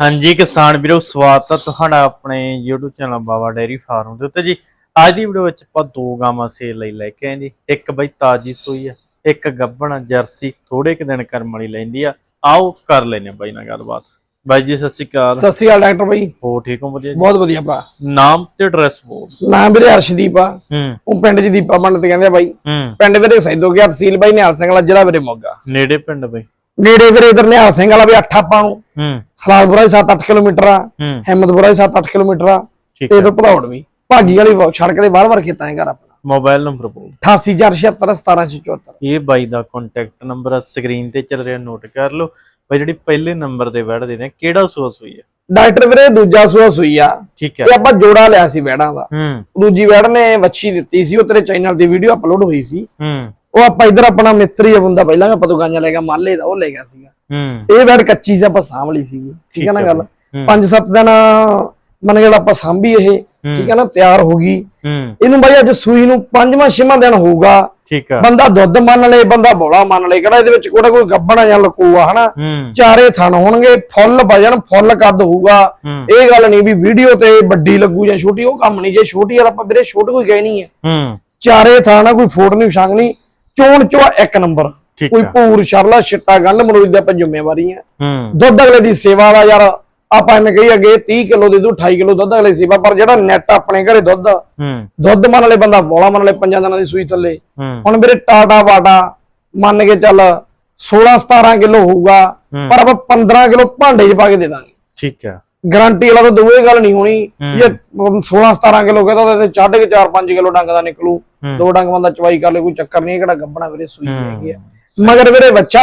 ਹਾਂਜੀ ਕਿਸਾਨ ਵੀਰੋ ਸਵਾਗਤ ਹੈ ਤੁਹਾਡਾ ਆਪਣੇ YouTube channel Baba dairy farm ਦੇ ਉੱਤੇ ਜੀ। ਅੱਜ ਦੀ ਵੀਡੀਓ ਵਿੱਚ ਆਪਾਂ ਦੋ ਗਾਵਾਂ ਸੇਲ ਲਈ ਲੈ ਕੇ ਆਏ ਜੀ। ਇੱਕ ਬਈ ਤਾਜੀ ਸੂਈ ਆ ਇੱਕ ਗੱਬਣ ਜਰਸੀ ਥੋੜੇ ਕੁ ਦਿਨ ਕਰਮ ਵਾਲੀ ਲੈਂਦੀ ਆ। ਆਓ ਕਰ ਲੈਨੇ ਬਾਈ ਨਾਲ ਗੱਲਬਾਤ। ਬਾਈ ਜੀ ਸਤਿ ਸ਼੍ਰੀ ਅਕਾਲ। ਸਤਿ ਸ਼੍ਰੀ ਅਕਾਲ ਡਾਕਟਰ ਬਾਈ। ਹੋ ਠੀਕ ਹੋ? ਵਧੀਆ ਜੀ? ਬਹੁਤ ਵਧੀਆ ਭਰਾ। ਨਾਮ ਤੇ ਐਡਰੈਸ ਬੋਲ। ਨਾਮ ਵੀਰੇ ਅਰਸ਼ਦੀਪ ਆ। ਹੂੰ। ਉਹ ਪਿੰਡ ਚ ਦੀਪਾ ਪੰਡਤ ਕਹਿੰਦੇ ਆ ਬਾਈ। ਹੂੰ। ਪਿੰਡ ਵੀਰੇ ਸੈਦੋ ਗਿਆ ਤਹਿਸੀਲ ਬਾਈ ਨਿਹਾਲ ਸਿੰਘ ਵਾਲਾ ਜ਼ਿਲ੍ਹਾ ਵੀਰੇ ਮੋਗਾ। ਨੇੜੇ ਪਿੰਡ ਬਈ। ਨੇੜੇ ਵੀਰੇ ਇਧਰ ਨਿਹਾਲ ਸਿੰਘ ਵਾਲਾ ਵੀ 8 ਆਪਾਂ ਨੂੰ। ਹੂੰ। ਸਲਾਦਪੁਰਾ ਵੀ 7-8 ਕਿਲੋਮੀਟਰ ਆ ਹੂੰ। ਹਿੰਮਤਪੁਰਾ ਵੀ 7-8 ਕਿਲੋਮੀਟਰ ਆ ਠੀਕ ਤੇ ਹੈ। ਇਧਰ ਭਦੌੜ ਵੀ। ਭਾਗੀ ਵਾਲੀ ਸੜਕ ਦੇ ਬਾਹਰ ਖੇਤਾਂ ਹੈ ਘਰ ਆਪਣਾ। ਮੋਬਾਈਲ ਨੰਬਰ ਬੋਲ। 8847717674 ਇਹ ਬਾਈ ਦਾ ਕੰਟੈਕਟ ਨੰਬਰ ਆ ਸਕਰੀਨ ਤੇ ਚੱਲ ਰਿਹਾ ਨੋਟ ਕਰ ਲਓ। ਬਾਈ ਜਿਹੜੀ ਪਹਿਲੇ ਨੰਬਰ ਤੇ ਵੜ ਦੇ ਨੇ ਕਿਹੜਾ ਸੋਸ ਹੋਈ ਹੈ ਡਾਕਟਰ ਵੀਰੇ ਦੂਜਾ ਸੂਆ ਸੂਈ ਆ। ਠੀਕ ਹੈ। ਇਹ ਆਪਾਂ ਜੋੜਾ ਲਿਆ ਸੀ ਵੈੜਾਂ ਦਾ। ਹੂੰ। ਦੂਜੀ ਵੈੜ ਨੇ ਵੱਛੀ ਦਿੱਤੀ ਸੀ ਉਹ ਤੇਰੇ ਚੈਨਲ ਤੇ ਵੀਡੀਓ ਅਪਲੋਡ ਹੋਈ ਸੀ। ਹੂੰ। ਉਹ ਆਪਾਂ ਇਧਰ ਆਪਣਾ ਮਿੱਤਰੀ ਆ ਬੰਦਾ ਪਹਿਲਾਂ ਮੈਂ ਪਤੂਗਾਂਜਾ ਲੈ ਗਿਆ ਮਾਲੇ ਦਾ ਉਹ ਲੈ ਗਿਆ ਸੀਗਾ। ਹੂੰ। ਇਹ ਵੈੜ ਕੱਚੀ ਸੀ ਆਪਾਂ ਸਾਂਭ ਲਈ ਸੀਗੀ ਠੀਕ ਹੈ ਨਾ ਗੱਲ? ਹੂੰ। ਪੰਜ ਸੱਤ ਦਿਨ ਮਨ ਜਿਹੜਾ ਆਪਾਂ ਸਾਂਭੀ ਇਹ ਠੀਕ ਹੈ ਨਾ ਤਿਆਰ ਹੋ ਗਈ। ਹੂੰ। ਇਹਨੂੰ ਬਾਈ ਅੱਜ ਸੂਈ ਨੂੰ ਪੰਜਵਾਂ ਛੇਵਾਂ ਦਿਨ ਹੋਊਗਾ। ਠੀਕ ਆ। ਬੰਦਾ ਦੁੱਧ ਮੰਨ ਲਏ ਬੰਦਾ ਬੋਲਾ ਮੰਨ ਲਏ ਕਿਹੜਾ ਇਹਦੇ ਵਿੱਚ ਕੋੜਾ ਕੋਈ ਗੱਬਣਾ ਜਾਂ ਲਕੂਆ ਹਨਾ? ਹੂੰ। ਚਾਰੇ ਥਣ ਹੋਣਗੇ ਫੁੱਲ ਵਜਨ ਫੁੱਲ ਕੱਦ ਹੋਊਗਾ। ਹੂੰ। ਇਹ ਗੱਲ ਨਹੀਂ ਵੀ ਵੀਡੀਓ ਤੇ ਵੱਡੀ ਲੱਗੂ ਜਾਂ ਛੋਟੀ ਉਹ ਕੰਮ ਨਹੀਂ। ਜੇ ਛੋਟੀ ਯਾਰ ਆਪਾਂ ਵੀਰੇ ਛੋਟ ਕੋਈ ਕਹਿਣੀ ਹੈ ਹੂੰ। ਚਾਰੇ ਥਾਣਾ ਕੋਈ ਫੋੜ ਨਹੀਂ ਛੰਗ ਨਹੀਂ। ਚੋਣ ਚੋ ਇੱਕ ਨੰਬਰ। ਕੋਈ ਪੂਰ ਸ਼ਰਲਾ ਛਿੱਟਾ ਗੰਢ ਮਰੂਦ ਦੀ ਆਪਾਂ ਜ਼ਿੰਮੇਵਾਰੀ ਆ ਹੂੰ। ਦੁੱਧ ਅਗਲੇ ਦੀ ਸੇਵਾ ਦਾ ਯਾਰ ਆਪਾਂ ਐਵੇਂ ਕਹੀ ਅੱਗੇ 30 ਕਿਲੋ ਦੇ ਦੂ 28 ਕਿਲੋ ਦੁੱਧ ਅਗਲੇ ਸੇਵਾ ਪਰ ਜਿਹੜਾ ਨੈਟ ਆਪਣੇ ਘਰੇ ਦੁੱਧ ਹੂੰ। ਦੁੱਧ ਮੰਨ ਵਾਲੇ ਬੰਦਾ ਬੋਲਾ ਮੰਨ ਵਾਲੇ ਪੰਜਾਂ ਦਿਨਾਂ ਦੀ ਸੂਈ ਥੱਲੇ। ਹੂੰ। ਹੁਣ ਮੇਰੇ ਟਾਟਾ ਵਾਟਾ ਮੰਨ ਕੇ ਚੱਲ 16 17 ਕਿਲੋ ਹੋਊਗਾ ਹੂੰ। ਪਰ ਆਪਾਂ 15 ਕਿਲੋ ਭਾਂਡੇ 'ਚ ਪਾ ਕੇ ਦੇ ਦਾਂਗੇ। ਠੀਕ ਆ। ਗਾਰੰਟੀ ਵਾਲਾ ਤਾਂ ਦੋਵੇਂ ਗੱਲ ਨਹੀਂ ਹੋਣੀ। ਹੂੰ। ਜੇ 16 17 ਕਿਲੋ ਕਹਦਾ ਤੇ ਚਾਢੇ ਕੇ 4 5 ਕਿਲੋ ਡੰਗ ਦਾ ਨਿਕਲੂ। ਹੂੰ। ਦੋ ਡੰਗ ਬੰਦਾ ਚਵਾਈ ਕਰ ਲੇ ਕੋਈ ਚੱਕਰ ਨਹੀਂ ਕਿਹੜਾ ਗੱਬਣਾ ਵੀਰੇ ਸੂਈ ਹੂੰ। ਹੈਗੀ ਆ। ਮਗਰ ਵੀਰੇ ਬੱਚਾ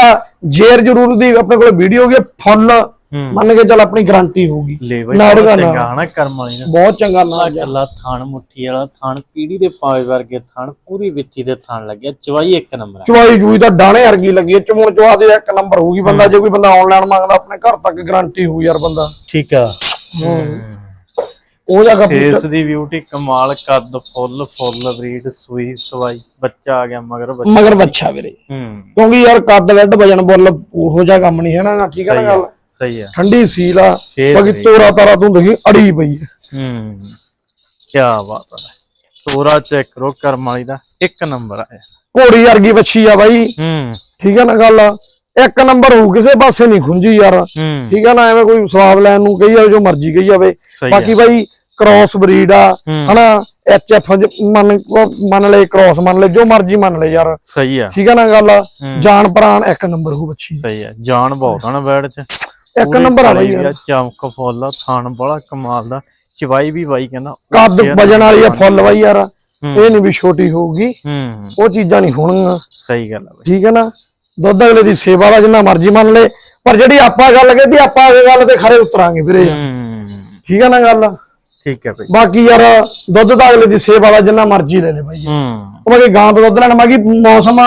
ਜੇਰ ਜ਼ਰੂਰ ਦੀ ਆਪਣੇ ਕੋਲ ਵੀਡੀਓ ਹੋਗੀ ਫੁੱਲ। ਹੂੰ। ਮੰਨ ਕੇ ਚੱਲ ਆਪਣੀ ਗਾਰੰਟੀ ਹੋਊਗੀ। ਲੈ ਬਾਈ ਨਾੜ ਬਹੁਤ ਦਾ ਚੰਗਾ ਨਾੜ। ਹਨਾ ਕਰਮ ਵਾਲੀ ਨੇ। ਬਹੁਤ ਚੰਗਾ ਨਾਮ ਕੱਲਾ ਥਣ ਮੁੱਠੀ ਵਾਲਾ ਥਣ ਪੀੜੀ ਦੇ ਪਾਵੇ ਵਰਗੇ ਥਣ ਪੂਰੀ ਵਿੱਚੀ ਦੇ ਥਣ ਲੱਗਿਆ ਚਵਾਈ ਇੱਕ ਨੰਬਰ ਚਵਾਈ ਜੂਈ ਤਾਂ ਡਾਣੇ ਵਰਗੀ ਲੱਗੀ ਹੈ ਚਮੂਣ ਚਵਾ ਦੇ ਇੱਕ ਨੰਬਰ ਹੋਊਗੀ ਬੰਦਾ ਜੇ ਕੋਈ ਬੰਦਾ ਆਨਲਾਈਨ ਮੰਗਦਾ ਆਪਣੇ ਘਰ ਤੱਕ ਗਾਰੰਟੀ ਹੋਊ ਯਾਰ ਬੰਦਾ। ਠੀਕ ਆ। ਉਹ ਜਗ੍ਹਾ ਫੇਸ ਦੀ ਬਿਊਟੀ ਕਮਾਲ ਕੱਦ ਫੁੱਲ ਫੁੱਲ ਬਰੀਡ ਸੂਈ ਸਵਾਈ। ਬੱਚਾ ਆ ਗਿਆ ਮਗਰ ਬੱਚਾ। ਮਗਰ ਬੱਚਾ ਵੀਰੇ। ਹੂੰ। ਕਿਉਂਕਿ ਯਾਰ ਕੱਦ ਵੱਡ ਵਜਨ ਬੁੱਲ ਉਹੋ ਜਿਹਾ ਕੰਮ ਨਹੀਂ ਹੈ ਨਾ ਠੀਕ ਹੈ ਨਾ ਗੱਲ? ਸਹੀ ਆ। ਠੰਡੀ ਸੀਲ ਆ। ਫੇਰ ਬਾਕੀ ਤੋਰਾ ਤਾਰਾ ਤੂੰ ਦੇਖੀ ਅੜੀ ਪਈ ਹੈ ਹੂੰ। ਕੀ ਬਾਤ ਹੈ ਤੋਰਾ ਚੈੱਕ ਕਰੋ ਕਰਮ ਵਾਲੀ ਦਾ ਇੱਕ ਨੰਬਰ ਆਇਆ। ਘੋੜੀ ਵਰਗੀ ਬੱਚੀ ਆ ਬਾਈ। ਹੂੰ। ਠੀਕ ਹੈ ਨਾ ਗੱਲ? ਇੱਕ ਨੰਬਰ ਹੋਊ ਕਿਸੇ ਪਾਸੇ ਨਹੀਂ ਖੁੰਝੀ ਯਾਰ। ਹੂੰ। ਠੀਕ ਹੈ ਨਾ ਐਵੇਂ ਕੋਈ ਸਵਾਬ ਲੈਣ ਨੂੰ ਕਹੀ ਜਾਵੇ ਜੋ ਮਰਜ਼ੀ ਕਹੀ ਜਾਵੇ। ਸਹੀ ਬਾਕੀ ਬਾਈ ਕ੍ਰਾਸ ਬਰੀਡ ਆ ਹੂੰ। ਹਨਾ? ਐਚ ਐਫ ਮੰਨ ਮੰਨ ਲੈ ਕ੍ਰਾਸ ਮੰਨ ਲੈ ਜੋ ਮਰਜ਼ੀ ਮੰਨ ਲੈ ਯਾਰ। ਸਹੀ ਆ। ਠੀਕ ਹੈ ਨਾ ਗੱਲ? ਜਾਨ ਪ੍ਰਾਣ ਇੱਕ ਨੰਬਰ ਹੋਊ ਬੱਚੀ ਸਹੀ ਆ। ਜਾਨ ਬਹੁਤ ਆ ਨਾ ਬੈੜ ਚ। ਇੱਕ ਨੰਬਰ ਆ ਬਾਈ ਯਾਰ। ਚਮਕ ਫੁੱਲ ਆ, ਥਣ ਬੜਾ ਕਮਾਲ ਦਾ। ਚਵਾਈ ਵੀ ਬਾਈ ਕਹਿੰਦਾ ਕੱਦ ਆ। ਵਜਨ ਵਾਲੀ ਆ ਫੁੱਲ ਬਾਈ ਯਾਰ। ਹੂੰ। ਇਹ ਨਹੀਂ ਵੀ ਛੋਟੀ ਹੋਊਗੀ। ਹੂੰ। ਉਹ ਚੀਜ਼ਾਂ ਨਹੀਂ ਹੋਣਗੀਆਂ। ਸਹੀ ਗੱਲ ਆ ਬਾਈ। ਠੀਕ ਹੈ ਨਾ? ਦੁੱਧ ਅਗਲੇ ਦੀ ਸੇਵਾ ਦਾ ਜਿੰਨਾ ਮਰਜ਼ੀ ਮੰਨ ਲੈ ਪਰ ਜਿਹੜੀ ਆਪਾਂ ਗੱਲ ਕੀਤੀ ਆਪਾਂ ਇਹ ਗੱਲ ਤੇ ਖਰੇ ਉਤਰਾਂਗੇ ਵੀਰੇ। ਹੂੰ। ਠੀਕ ਹੈ ਨਾ ਗੱਲ? ਠੀਕ ਹੈ ਬਾਈ। ਬਾਕੀ ਯਾਰ ਦੁੱਧ ਦਾ ਅਗਲੇ ਦੀ ਸੇਵਾ ਦਾ ਜਿੰਨਾ ਮਰਜ਼ੀ ਲੈ ਲੈ ਬਾਈ। ਹੂੰ। ਉਹ ਬਾਕੀ ਗਾਂ ਤੋਂ ਦੁੱਧ ਲੈਣਾ ਬਾਕੀ ਮੌਸਮ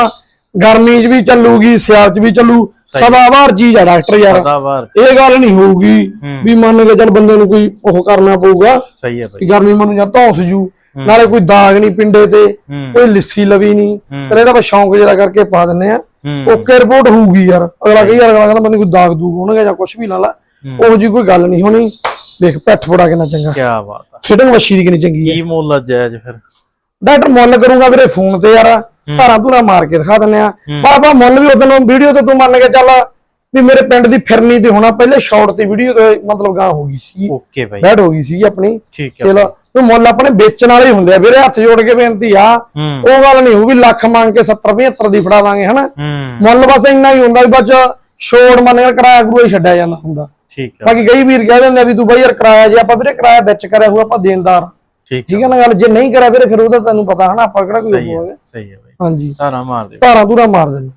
ਗਰਮੀ 'ਚ ਵੀ ਚੱਲੂਗੀ ਸਿਆਲ 'ਚ ਵੀ ਚੱਲੂ। ਸਦਾਬਹਾਰ ਚੀਜ਼ ਆ ਡਾਕਟਰ ਯਾਰ। ਪਤਾ ਵਾਰ ਇਹ ਗੱਲ ਨਹੀਂ ਹੋਊਗੀ। ਵੀ ਮੰਨ ਕੇ ਚੱਲ ਬੰਦੇ ਨੂੰ ਕੋਈ ਉਹ ਕਰਨਾ ਪਊਗਾ ਸਹੀ ਹੈ ਕਿ ਗਰਮੀ ਮੈਨੂੰ ਜਾਂ ਧੌਂਸ ਜੂ। ਨਾਲੇ ਕੋਈ ਦਾਗ ਨਹੀਂ ਪਿੰਡੇ ਤੇ ਕੋਈ ਲਿੱਸੀ ਲਵੀ ਨਹੀਂ। ਪਰ ਇਹਦਾ ਬਸ ਸ਼ੌਂਕ ਜਿਹੜਾ ਕਰਕੇ ਪਾ ਦਿੰਨੇ ਆ। ਓਕੇ ਰਿਪੋਰਟ ਹੋਊਗੀ ਯਾਰ। ਅਗਲਾ ਕਈ ਵਾਰ ਅਗਲਾ ਕਹਿੰਦਾ ਮੈਨੂੰ ਕੋਈ ਦਾਗ ਦੂਗ ਹੋਣਗੇ ਜਾਂ ਕੁਝ ਵੀ ਲਾ ਲਾ। ਉਹ ਜੀ ਕੋਈ ਗੱਲ ਨਹੀਂ ਹੋਣੀ। ਦੇਖ ਪੈਠ ਫੋੜਾ ਕਿੰਨਾ ਚੰਗਾ। ਕੀ ਬਾਤ ਆ। ਫਿਟਿੰਗ ਮੱਛੀ ਦੀ ਕਿੰਨੀ ਚੰਗੀ ਹੈ ਕੀ ਮੁੱਲ ਆ ਜਾਇਜ਼ ਫਿਰ? ਡਾਕਟਰ ਮੁੱਲ ਕਰੂੰਗਾ ਵੀਰੇ ਫੋਨ ਤੇ ਯਾਰ। ਧਾਰਾਂ ਧੂਰਾ ਮਾਰ ਕੇ ਦਿਖਾ ਦਿੰਨੇ ਆ। ਬਾਬਾ ਮੁੱਲ ਵੀ ਉਦੋਂ ਵੀਡੀਓ ਤੇ ਤੂੰ ਮੰਨ ਕੇ ਚੱਲ ਵੀ ਮੇਰੇ ਪਿੰਡ ਦੀ ਫਿਰਨੀ ਤੇ ਹੋਣਾ ਪਹਿਲੇ ਸ਼ਾਰਟ ਤੇ ਵੀਡੀਓ ਤੇ ਮਤਲਬ ਗਾਂ ਹੋ ਗਈ ਸੀ। ਓਕੇ ਬਾਈ। ਬੈਡ ਹੋ ਗਈ ਸੀ ਆਪਣੀ। ਠੀਕ ਹੈ ਚਲੋ ਉਹ ਮੁੱਲ ਆਪਣੇ ਵੇਚਣ ਵਾਲੇ ਹੀ ਹੁੰਦੇ ਆ। ਵੀਰੇ ਹੱਥ ਜੋੜ ਕੇ ਬੇਨਤੀ ਆ। ਹੂੰ। ਉਹ ਗੱਲ ਨਹੀਂ ਹੋਊ ਵੀ ਲੱਖ ਮੰਗ ਕੇ 70 75 ਦੀ ਫੜਾ ਦਾਂਗੇ ਹਨਾ। ਹੂੰ। ਮੁੱਲ ਬਸ ਇੰਨਾ ਹੀ ਹੁੰਦਾ ਵੀ ਬੱਚ ਛੋੜ ਮੰਨ ਕੇ ਕਿਰਾਇਆ ਗੁਰੂ ਹੀ ਛੱਡਿਆ ਜਾਂਦਾ ਹੁੰਦਾ। ਠੀਕ ਹੈ ਬਾਕੀ ਕਈ ਵੀਰ ਕਹਿ ਦਿੰਦੇ ਆ ਵੀ ਤੂੰ ਬਾਈ ਯਾਰ ਕਿਰਾਇਆ ਜੇ ਆਪਾਂ ਵੀਰੇ ਕਿਰਾਇਆ ਵਿੱਚ ਕਰਿਆ ਹੋਊ ਆਪਾਂ ਦੇਣਦਾਰ। ਆ। ਠੀਕ ਹੈ ਨਾ ਗੱਲ? ਜੇ ਨਹੀਂ ਕਰਿਆ ਵੀਰੇ ਫਿਰ ਉਹਦਾ ਤੈਨੂੰ ਪਤਾ ਹਨਾ ਆਪਾਂ ਕਿਹੜਾ ਕੋਈ ਹੋਵੇ ਹੈ ਸਹੀ ਹੈ ਬਾਈ। ਹਾਂਜੀ। ਧਾਰਾ ਮਾਰ ਦੇ ਧਾਰਾਂ ਧੂਰਾ ਮਾਰ ਦਿੰਦੇ।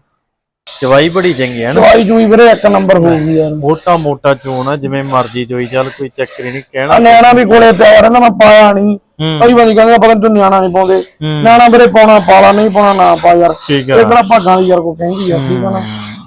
ਚਵਾਈ ਬੜੀ ਚੰਗੀ ਹੈ ਨਾ। ਚਵਾਈ ਚੂਈ ਵੀਰੇ ਇੱਕ ਨੰਬਰ ਹੋਊਗੀ ਯਾਰ। ਮੋਟਾ ਮੋਟਾ ਚੋਣ ਆ ਜਿਵੇਂ ਮਰਜ਼ੀ ਚੋਈ ਚੱਲ ਕੋਈ ਚੱਕਰ ਹੀ ਨਹੀਂ ਆ ਕਹਿਣਾ ਨਿਆਣਾ ਵੀ ਕੋਲੇ ਪਿਆ ਰਹਿੰਦਾ ਮੈਂ ਪਾਇਆ ਨਹੀਂ ਹੂੰ। ਕਈ ਵਾਰੀ ਕਹਿੰਦੇ ਆ, ਪਤਾ ਤੂੰ ਨਿਆਣਾ ਨਹੀਂ ਪਾਉਂਦੇ। ਹੂੰ। ਨਿਆਣਾ ਵੀਰੇ ਪਾਉਣਾ ਪਾਲਾ ਨਹੀਂ ਪਾਉਣਾ ਨਾ ਪਾ ਯਾਰ। ਠੀਕ ਇਹ ਆ ਕਿਹੜਾ ਭਾਗਾਂ ਦੀ ਯਾਰ ਕੋ ਕਹਿੰਦੀ ਯਾਰ ਠੀਕ ਆ ਨਾ।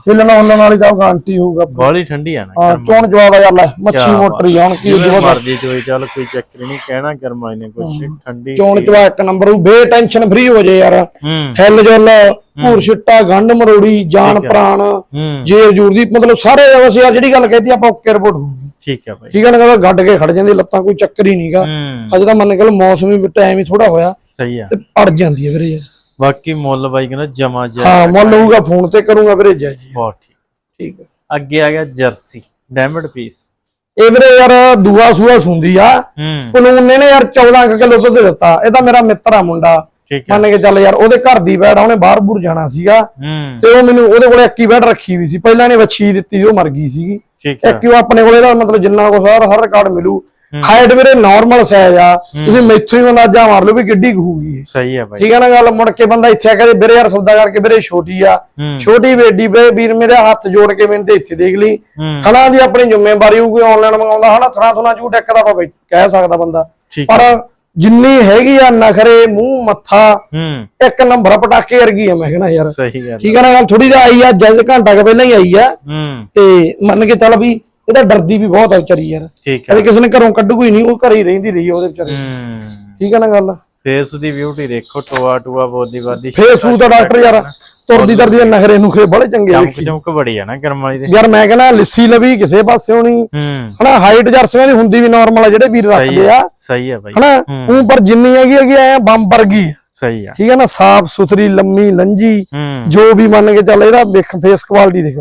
ਹਿੱਲਣਾ ਹੁੱਲਣ ਵਾਲੀ ਤਾਂ ਗਾਰੰਟੀ ਹੋਊਗਾ। ਬਾਲੀ ਠੰਡੀ ਆ ਨਾ ਹਾਂ ਚੋਣ ਜਵਾਬ ਆ ਯਾਰ ਲੈ ਮੱਛੀ ਮੋਟਰੀ ਹੁਣ ਕੀ ਜਿਵੇਂ ਜਵਾਬ ਮਰਜ਼ੀ ਚੋਈ ਚੱਲ ਕੋਈ ਚੱਕਰ ਨਹੀਂ ਕਹਿਣਾ ਕਰਮਾਈ ਨੇ ਕੁਛ ਠੰਡੀ ਚੋਣ ਚਵਾ ਇੱਕ ਨੰਬਰ ਉਹ ਬੇ ਟੈਨਸ਼ਨ ਫ੍ਰੀ ਹੋ ਜੇ ਯਾਰ। ਹੂੰ। ਹਿੱਲ ਜੁੱਲ ਭੂਰ ਛਿੱਟਾ ਗੰਢ ਮਰੋੜੀ ਜਾਨ ਪ੍ਰਾਣ ਹੂੰ। ਜੇਰ ਦੀ ਮਤਲਬ ਸਾਰੇ ਵਸੇ ਯਾਰ ਜਿਹੜੀ ਗੱਲ ਕਹਿਤੀ ਆਪਾਂ ਓਕੇ ਰਿਪੋਰਟ ਹੋਊਗੀ। ਠੀਕ ਹੈ ਬਾਈ। ਠੀਕ ਹੈ ਨਾ ਕਹਿੰਦਾ ਗੱਡ ਕੇ ਖੜ ਜਾਂਦੀ ਲੱਤਾਂ ਕੋਈ ਚੱਕਰ ਹੀ ਨਹੀਂਗਾ ਹੂੰ। ਅਜੇ ਤਾਂ ਮੰਨ ਕੇ ਮੌਸਮ ਵੀ ਟਾਈਮ ਹੀ ਥੋੜਾ ਹੋਇਆ। ਸਹੀ ਆ। ਤੇ ਅੜ ਜਾਂਦੀ ਹੈ ਵੀਰੇ ਯਾਰ। ਬਾਕੀ ਮੁੱਲ ਬਾਈ ਕਹਿੰਦਾ ਜਮਾ ਜਾ ਹਾਂ ਮੁੱਲ ਹੋਊਗਾ ਫੋਨ ਤੇ ਕਰੂੰਗਾ ਵੀਰੇ ਜੈ। ਜੀ ਬਹੁਤ ਠੀਕ। ਠੀਕ ਹੈ। ਅੱਗੇ ਆ ਗਿਆ ਜਰਸੀ ਡਾਇਮੰਡ ਪੀਸ ਇਹ ਵੀਰੇ ਯਾਰ ਦੂਆ ਸੂਆ ਸੁੰਦੀ ਆ। ਕਾਨੂੰਨ ਨੇ ਯਾਰ 14 ਕੁ ਕਿਲੋ ਦੁੱਧ ਦਿੱਤਾ। ਇਹ ਤਾਂ ਮੇਰਾ ਮਿੱਤਰ ਆ ਮੁੰਡਾ। ਮੰਨ ਕੇ ਚੱਲ ਯਾਰ ਉਹਦੇ ਘਰ ਦੀ ਬੈੜ ਆ, ਉਹਨੇ ਬਾਹਰ ਬੂਰ ਜਾਣਾ ਸੀਗਾ। ਤੇ ਉਹ ਮੈਨੂੰ ਉਹਦੇ ਕੋਲੇ ਅੱਕੀ ਬੈੜ ਰੱਖੀ ਵੀ ਸੀ। ਪਹਿਲਾਂ ਨੇ ਵੱਛੀ ਦਿੱਤੀ ਉਹ ਮਰ ਗਈ ਸੀਗੀ। ਇੱਕ ਉਹ ਆਪਣੇ ਕੋਲੇ ਦਾ ਮਤਲਬ ਜਿੰਨਾ ਕੁ ਹਰ ਹਰ ਰਿਕਾਰਡ ਮਿਲੂ। ਹਾਈਟ ਵੀਰੇ ਨਾਰਮਲ ਸਾਈਜ਼ ਆ। ਤੁਸੀਂ ਮੈਥੋਂ ਹੀ ਅੰਦਾਜ਼ਾ ਮਾਰ ਲਓ ਵੀ ਕਿੱਡੀ ਹੋਊਗੀ। ਸਹੀ ਹੈ ਬਾਈ। ਠੀਕ ਹੈ ਨਾ ਗੱਲ? ਮੁੜ ਕੇ ਬੰਦਾ ਇੱਥੇ ਆ ਕੇ ਵੀਰੇ ਯਾਰ ਸੌਦਾ ਕਰਕੇ ਵੀਰੇ ਛੋਟੀ ਆ। ਛੋਟੀ ਬੇਟੀ ਵੇ ਵੀਰ ਮੇਰੇ ਹੱਥ ਜੋੜ ਕੇ ਮੈਨੂੰ ਤੇ ਇੱਥੇ ਦੇਖ ਲਈ। ਥਣਾ ਦੀ ਆਪਣੀ ਜ਼ਿੰਮੇਵਾਰੀ ਹੋਊਗੀ ਆਨਲਾਈਨ ਮੰਗਾਉਂਦਾ ਹਨਾ ਥਣਾ ਥਣਾ ਝੂਟ ਇੱਕ ਦਾ ਆਪਾਂ ਬਈ ਕਹਿ ਸਕਦਾ ਬੰਦਾ। ਪਰ ਜਿੰਨੀ ਹੈਗੀ ਆ ਨਖਰੇ ਮੂੰਹ ਮੱਥਾ ਇੱਕ ਨੰਬਰ ਪਟਾਕੇ ਵਰਗੀ ਆ ਮੈਂ ਕਹਿੰਦਾ ਯਾਰ। ਸਹੀ ਗੱਲ ਠੀਕ ਹੈ ਨਾ ਗੱਲ? ਥੋੜੀ ਜਿਹੀ ਆਈ ਆ ਜਦ ਘੰਟਾ ਕੁ ਪਹਿਲਾਂ ਹੀ ਆਈ ਆ। ਤੇ ਮੰਨ ਕੇ ਚੱਲ ਵੀ ਇਹਦਾ ਡਰਦੀ ਵੀ ਬਹੁਤ ਆ ਵਿਚਾਰੀ ਯਾਰ। ਠੀਕ ਹੈ ਕਦੇ ਕਿਸੇ ਨੇ ਘਰੋਂ ਕੱਢੂ ਕੋਈ ਨਹੀਂ ਉਹ ਘਰੇ ਹੀ ਰਹਿੰਦੀ ਰਹੀ ਆ ਉਹਦੇ ਵਿਚਾਰੇ। ਹੂੰ। ਠੀਕ ਹੈ ਨਾ ਗੱਲ? ਫੇਸ ਦੀ ਬਿਊਟੀ ਦੇਖੋ ਟੋਆ ਟੋਆ ਬੋਦੀ ਬਾਦੀ ਫੇਸਬੁੱਕ ਦਾ ਡਾਕਟਰ ਯਾਰ ਤੁਰਦੀ ਦਰਦੀ ਦੇ ਨਖਰੇ ਨੁਖਰੇ ਬੜੇ ਚੰਗੇ ਚਮਕ ਚਮਕ ਬੜੀ ਆ ਨਾ ਕਰਮ ਵਾਲੀ ਦੇ। ਯਾਰ ਮੈਂ ਕਹਿੰਦਾ ਲਿੱਸੀ ਲਵੀ ਕਿਸੇ ਪਾਸਿਓਂ ਨਹੀਂ। ਹੂੰ। ਹਨਾ ਹਾਈਟ ਜਰਸੀਆਂ ਦੀ ਹੁੰਦੀ ਵੀ ਨਾਰਮਲ ਆ ਜਿਹੜੇ ਵੀਰ ਰੱਖਦੇ ਆ। ਹੈ ਸਹੀ ਹੈ ਬਾਈ। ਹਨਾ ਉਹ ਪਰ ਜਿੰਨੀ ਹੈਗੀ ਹੈਗੀ ਐ ਬੰਬ ਵਰਗੀ ਆ। ਸਹੀ ਆ। ਠੀਕ ਹੈ ਨਾ ਸਾਫ਼ ਸੁਥਰੀ ਲੰਮੀ ਲੰਜੀ ਜੋ ਵੀ ਮੰਨ ਕੇ ਚੱਲ ਇਹਦਾ ਵੇਖ ਫੇਸ ਕੁਆਲਿਟੀ ਦੇਖ।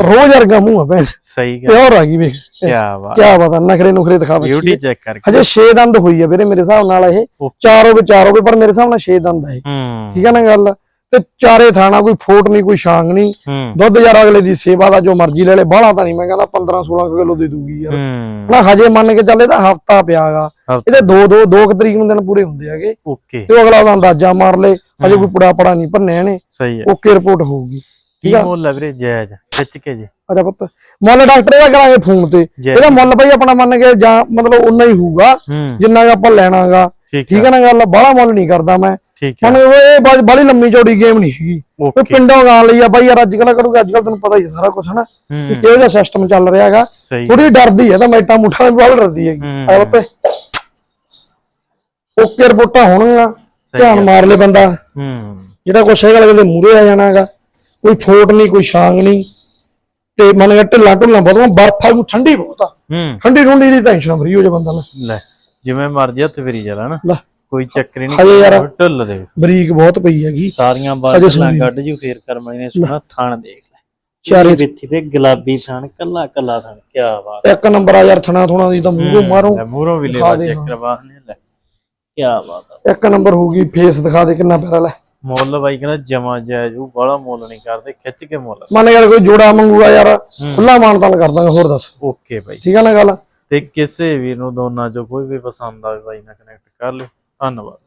ਰੋਜ਼ ਵਰਗਾ ਮੂੰਹ ਆ ਭੈਣ। ਸਹੀ ਗੱਲ। ਪਿਓਰ ਆ ਗਈ ਵੇਖ। ਕੀ ਬਾਤ। ਕੀ ਪਤਾ ਨਖਰੇ ਨੁਖਰੇ ਦਿਖਾ ਬੱਚੀ ਬਿਊਟੀ ਚੈੱਕ ਕਰਕੇ। ਹਜੇ 6 ਦੰਦ ਹੋਈ ਆ ਵੀਰੇ ਮੇਰੇ ਹਿਸਾਬ ਨਾਲ ਇਹ। ਓਕੇ। ਚਾਰ ਹੋਵੇ ਚਾਰ ਹੋਵੇ ਪਰ ਮੇਰੇ ਹਿਸਾਬ ਨਾਲ 6 ਦੰਦ ਆ ਇਹ। ਠੀਕ ਹੈ ਨਾ ਗੱਲ? ਤੇ ਚਾਰੇ ਥਾਣਾ ਕੋਈ ਫੋਟ ਨਹੀਂ ਕੋਈ ਛਾਂਗ ਨਹੀਂ। ਦੁੱਧ ਯਾਰ ਅਗਲੇ ਦੀ ਸੇਵਾ ਦਾ ਜੋ ਮਰਜ਼ੀ ਲੈ ਲੈ ਬਾਹਲਾ ਤਾਂ ਨਹੀਂ ਮੈਂ ਕਹਿੰਦਾ 15 16 ਕਿਲੋ ਦੇ ਦੂਗੀ ਯਾਰ। ਹੂੰ। ਨਾ ਹਜੇ ਮੰਨ ਕੇ ਚੱਲ ਇਹਦਾ ਹਫਤਾ ਪਿਆਗਾ। ਇਹਦੇ ਦੋ ਦੋ ਦੋ ਤਰੀਕ ਨੂੰ ਦਿਨ ਪੂਰੇ ਹੁੰਦੇ ਹੈਗੇ। ਓਕੇ। ਤੇ ਅਗਲਾ ਉਹਦਾ ਅੰਦਾਜ਼ਾ ਮਾਰ ਲੇ ਹਜੇ ਕੋਈ ਪੁੜਾ ਪੜਾ ਨਹੀਂ ਭੰਨਿਆ ਨੇ ਸਹੀ ਹੈ। ਓਕੇ ਰਿਪੋਰਟ ਹੋਊਗੀ। ਕੀ ਮੁੱਲ ਹੈ ਵੀਰੇ ਜਾਇਜ਼ ਖਿੱਚ ਕੇ ਜੀ। ਅਜਾ ਪੁੱਤ ਮੁੱਲ ਡਾਕਟਰ ਇਹਦਾ ਕਰਾਂਗੇ ਫੋਨ ਤੇ। ਇਹਦਾ ਮੁੱਲ ਬਈ ਆਪਣਾ ਮੰਨ ਕੇ ਜਾਂ ਮਤਲਬ ਉਨਾ ਹੀ ਹੋਊਗਾ। ਜਿੰਨਾ ਕੁ ਆਪਾਂ ਲੈਣਾਗਾ। ਠੀਕ ਹੈ ਨਾ ਗੱਲ? ਬਾਹਲਾ ਮੁੱਲ ਨਹੀਂ ਕਰਦਾ ਮੈਂ। ਠੀਕ ਹੈ ਹੁਣ ਇਹ ਬਾਲੀ ਲੰਮੀ ਚੌੜੀ ਗੇਮ ਨਹੀਂ ਹੈਗੀ। ਉਹ ਪਿੰਡੋਂ ਗਾਂ ਲਈ ਆ ਬਾਈ ਯਾਰ ਅੱਜ ਕੱਲ੍ਹ ਕਰੂਗਾ ਅੱਜ ਕੱਲ੍ਹ ਤੈਨੂੰ ਪਤਾ ਹੀ ਸਾਰਾ ਕੁਝ ਹਨਾ? ਕਿ ਕਿਹੋ ਜਿਹਾ ਸਿਸਟਮ ਚੱਲ ਰਿਹਾ ਹੈਗਾ। ਥੋੜੀ ਡਰਦੀ ਹੈ ਤਾਂ ਮੈਟਾ ਮੁੱਠਾ ਵੀ ਬਹੁਤ ਡਰਦੀ ਹੈਗੀ। ਹੂੰ। ਆ ਬੱਪੇ ਓਕੇ ਰਿਪੋਰਟਾਂ ਹੋਣਗੀਆਂ ਧਿਆਨ ਮਾਰ ਲੈ ਬੰਦਾ। ਹੂੰ। ਜਿਹੜਾ ਕੁਛ ਹੈਗਾ ਅਗਲੇ ਮੂਰੇ ਆ ਜਾਣਾਗਾ ਕੋਈ ਫੋਟ ਨਹੀਂ ਕੋਈ ਛਾਂਗ ਨਹੀਂ। ਤੇ ਮਨ ਗਿਆ ਢਿੱਲਾ ਢੁੱਲਾ ਬਹੁਤ ਬਰਫ ਆ ਕੋਈ ਠੰਡੀ ਬਹੁਤ ਆ। ਠੰਡੀ ਠੰਡੀ ਦੀ ਟੈਨਸ਼ਨ ਫਰੀ ਹੋ ਜਾ ਬੰਦਾ ਨਾ। ਲੈ। ਜਿਵੇਂ ਮਰਜ਼ੀ ਹੱਥ ਫੇਰੀ ਚੱਲ ਨਾ ਲੈ। ਕੋਈ ਚੱਕਰ ਹੀ ਹਜੇ ਯਾਰ- ਨਹੀਂ ਢੁੱਲ ਦੇ। ਬਰੀਕ ਬਹੁਤ ਪਈ ਹੈਗੀ। ਸਾਰੀਆਂ ਸੁਣੀ ਕੱਢ ਜੂ ਫੇਰ ਕਰਮਾਈ ਨੇ ਸੁਣਾ ਥਾਣ ਦੇਖ ਲੈ। ਚਾਰੇ ਵਿੱਥੀ ਤੇ ਗੁਲਾਬੀ ਥਾਣ ਕੱਲਾ ਕੱਲਾ ਥਾਣ ਕੀ ਬਾਤ। ਇੱਕ ਨੰਬਰ ਆ ਯਾਰ ਥਣਾ ਥੁਣਾ ਦੀ ਤਾਂ ਮੂੰਹੋਂ ਮਾਰੋ। ਮੂਹਰੋਂ ਵੀ ਲੈ ਚੈੱਕ ਕਰਵਾ ਲੈ। ਕੀ ਬਾਤ ਆ। ਇੱਕ ਨੰਬਰ ਹੋਊਗੀ ਫੇਸ ਦਿਖਾ ਦੇ ਕਿੰਨਾ ਪਿਆਰਾ ਲੈ। ਮੁੱਲ ਬਾਈ ਕਹਿੰਦਾ ਜਮਾ ਜਾਇਜ਼ ਉਹ ਬੜਾ ਮੁੱਲ ਨਹੀਂ ਕਰਦੇ ਖਿੱਚ ਕੇ ਮੁੱਲ। ਮੰਨ ਯਾਰ ਕੋਈ ਜੋੜਾ ਮੰਗੂਗਾ ਯਾਰ ਖੁੱਲਾ ਮਾਨਤਾਨ ਕਰ ਦਾਂਗੇ ਹੋਰ ਦੱਸ। ਓਕੇ ਬਾਈ। ਠੀਕ ਆ ਨਾ ਗੱਲ? ਤੇ ਕਿਸੇ ਵੀਰ ਨੂੰ ਦੋਨਾਂ ਚੋਂ ਕੋਈ ਵੀ ਪਸੰਦ ਆਵੇ ਬਾਈ ਨਾਲ ਕਨੈਕਟ ਕਰ ਲਿਓ। ਧੰਨਵਾਦ।